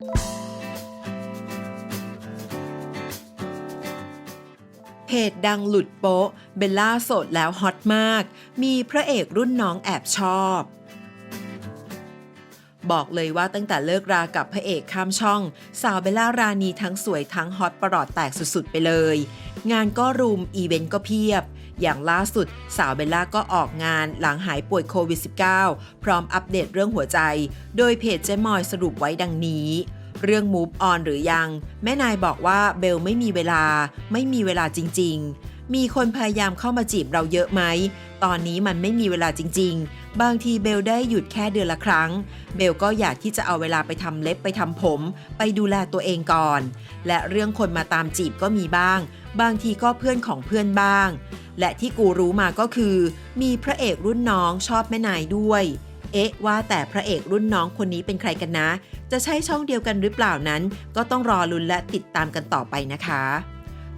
เพจดังหลุดโป๊ะ เบลล่าโสดแล้วฮอตมาก มีพระเอกรุ่นน้องแอบชอบ บอกเลยว่าตั้งแต่เลิกรากับพระเอกข้ามช่อง สาวเบลล่ารานีทั้งสวยทั้งฮอตประหลอดแตกสุดๆไปเลย งานก็รุมอีเวนต์ก็เพียบ อย่างล่าสุดสาวเบลล่าก็ออกงานหลังหายป่วยโควิด -19 พร้อมอัปเดตเรื่องหัวใจ โดยเพจเจมอยสรุปไว้ดังนี้เรื่อง move on หรือยัง แม่นายบอกว่าเบลไม่มีเวลา ไม่มีเวลาจริง ๆ มีคนพยายามเข้ามาจีบเราเยอะไหม ตอนนี้มันไม่มีเวลาจริง ๆ บางทีเบลได้หยุดแค่เดือนละครั้ง เบลก็อยากที่จะเอาเวลาไปทำเล็บไปทำผม ไปดูแลตัวเองก่อน และเรื่องคนมาตามจีบก็มีบ้าง บางทีก็เพื่อนของเพื่อนบ้าง และที่กูรู้มาก็คือ มีพระเอกรุ่นน้องชอบแม่นายด้วย เอ๊ะว่าแต่พระเอกรุ่นน้องคนนี้เป็นใครกันนะ จะใช่ช่องเดียวกันหรือเปล่านั้น ก็ต้องรอลุ้นและติดตามกันต่อไปนะคะ